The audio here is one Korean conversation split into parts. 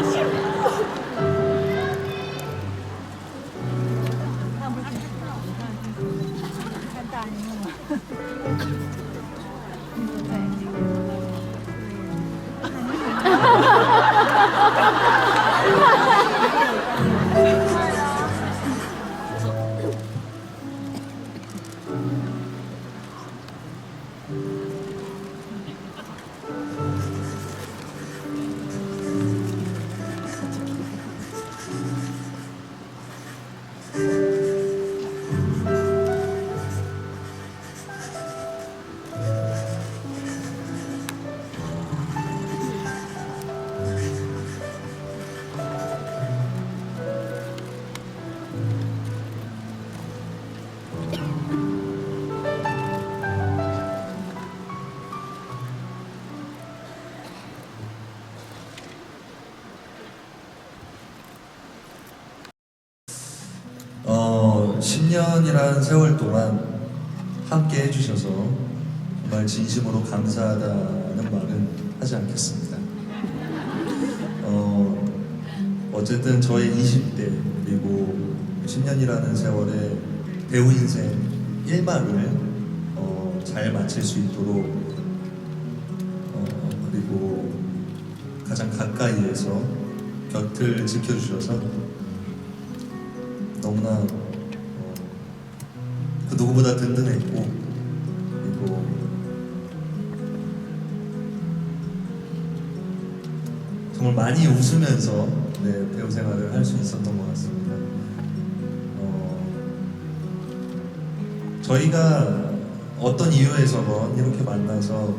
看不清，看大英了。哈哈哈哈哈！ 10년이라는 세월 동안 함께 해주셔서 정말 진심으로 감사하다는 말은 하지 않겠습니다. 어, 어쨌든 저의 20대 그리고 10년이라는 세월의 배우 인생 1막을 어, 잘 마칠 수 있도록 어, 그리고 가장 가까이에서 곁을 지켜주셔서 너무나 누구보다 든든했고 그리고 정말 많이 웃으면서 네, 배우 생활을 할 수 있었던 것 같습니다. 어, 저희가 어떤 이유에서건 이렇게 만나서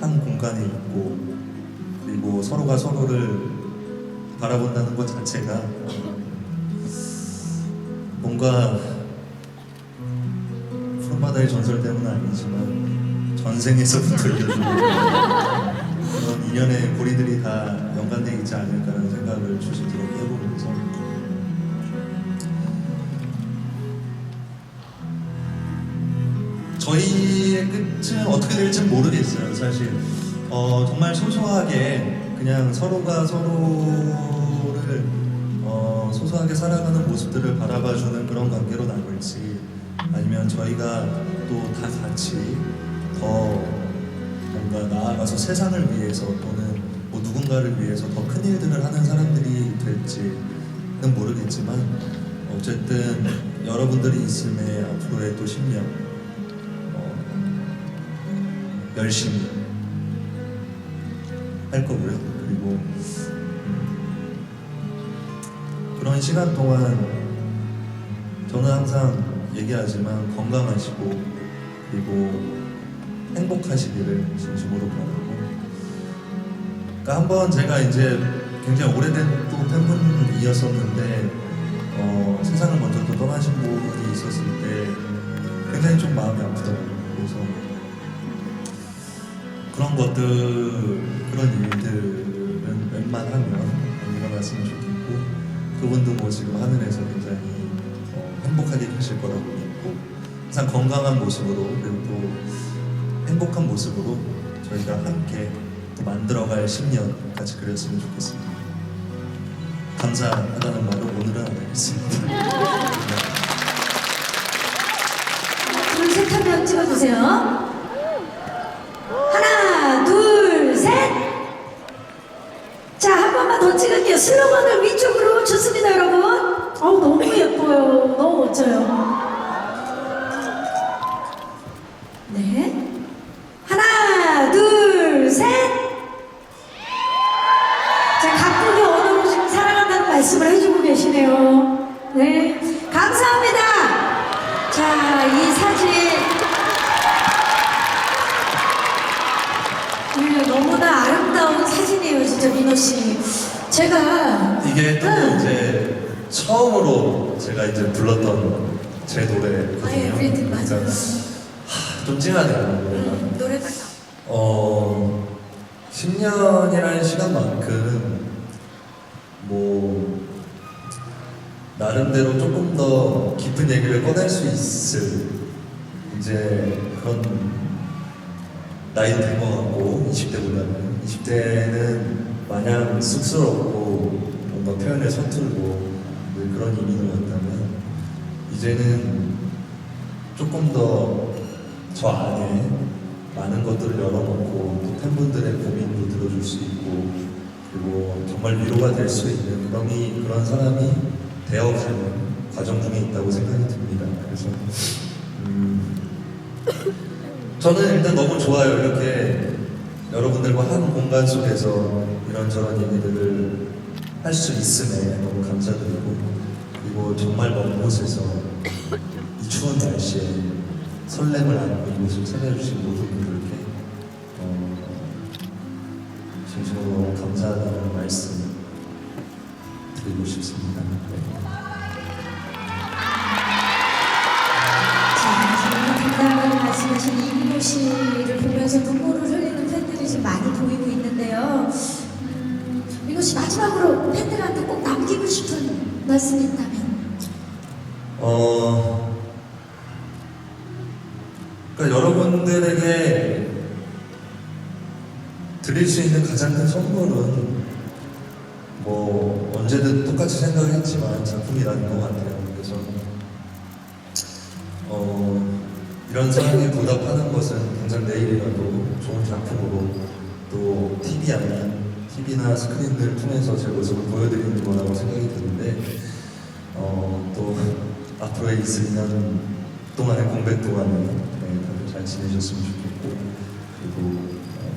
한 공간에 있고 그리고 서로가 서로를 바라본다는 것 자체가 어, 뭔가 푸른바다의 전설 때문은 아니지만 전생에서부터 이어지는 그런 인연의 고리들이 다 연관되어 있지 않을까라는 생각을 조심스럽게 해보면서. 저희의 끝은 어떻게 될지 모르겠어요 사실. 어, 정말 소소하게 그냥 서로가 서로를 어, 소소하게 살아가는 모습들을 바라봐주는 그런 관계로 나눌지 아니면 저희가 또 다 같이 더 뭔가 나아가서 세상을 위해서 또는 뭐 누군가를 위해서 더 큰 일들을 하는 사람들이 될지는 모르겠지만 어쨌든 여러분들이 있음에 앞으로의 또 10년 어, 열심히 할 거고요. 그리고 그런 시간 동안 저는 항상 얘기하지만 건강하시고 그리고 행복하시기를 진심으로 바라고 그러니까 한 번 제가 이제 굉장히 오래된 또 팬분이었었는데 어, 세상을 먼저 또 떠나신 분이 있었을 때 굉장히 좀 마음이 아프더라고요. 그래서 그런 것들 그런 계실 거라고 믿고 항상 건강한 모습으로 그리고 또 행복한 모습으로 저희가 함께 또 만들어갈 10년 같이 그렸으면 좋겠습니다. 감사하다는 말을 오늘은 안 하겠습니다. 네. 둘, 셋 하면 찍어주세요. 하나, 둘, 셋. 자, 한 번만 더 찍을게요. 슬로건을 위쪽으로 좋습니다, 여러분. 어우, 너무 예뻐요. 너무 멋져요. 네. 하나, 둘, 셋. 자, 각국의 언어로 지금 사랑한다는 말씀을 해주고 계시네요. 네. 감사합니다. 자, 이 사진. 네, 너무나 아름다운 사진이에요, 진짜 민호 씨. 제가 이게 또 응. 이제 처음으로 제가 이제 불렀던 제 노래거든요. 아예 브리트 맞아요. 그러니까 하, 좀 찡하네요. 노래가. 음, 노래가 어, 10년이라는 시간만큼 뭐 나름대로 조금 더 깊은 얘기를 꺼낼 수 있을 이제 그런 나이도 된것 같고 20대보다는 20대는 마냥 쑥스럽고 뭔가 표현에 서툴고 늘 그런 이미지였다면 이제는 조금 더 저 안에 많은 것들을 열어놓고 또 팬분들의 고민도 들어줄 수 있고 그리고 정말 위로가 될 수 있는 그런, 그런 사람이 되어가는 과정 중에 있다고 생각이 듭니다. 그래서 음, 저는 일단 너무 좋아요. 이렇게 여러분들과 한 공간 속에서 이런저런 얘기들을 할 수 있음에 너무 감사드리고 그리고 정말 먼 곳에서 이 추운 날씨에 설렘을 안고 이곳을 찾아주신 모든 분들께 어, 진심으로 너무 감사하다는 말씀 드리고 싶습니다. 네. 말씀하신 이민호 씨를 보면서 눈물을 흘리는 팬들이 지금 많이 보이고 있는데요. 음, 민호 씨 마지막으로 팬들한테 꼭 남기고 싶은 말씀이 있다면? 어, 그러니까 여러분들에게 드릴 수 있는 가장 큰 선물은 뭐 언제든 똑같이 생각했지만 작품이라는 것 같아요. 그래서 어, 이런 사랑에 보답하는 것은 당장 내일이라도 좋은 작품으로 또 TV 아닌 TV나 스크린을 통해서 제 모습을 보여드리는 거라고 생각이 드는데 어, 또 앞으로의 20년 동안의 공백 동안은 네, 다들 잘 지내셨으면 좋겠고 그리고 어,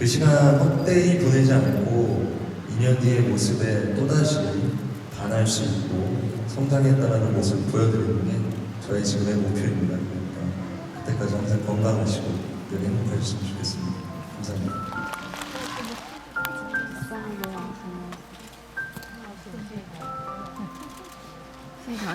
그 시간 헛되이 보내지 않고 2년 뒤의 모습에 또다시 반할 수 있고 성장했다는 모습을 보여드리는 게 저의 지금의 목표입니다. 그러니까 그때까지 항상 건강하시고 늘 행복하셨으면 좋겠습니다. 감사합니다. 아,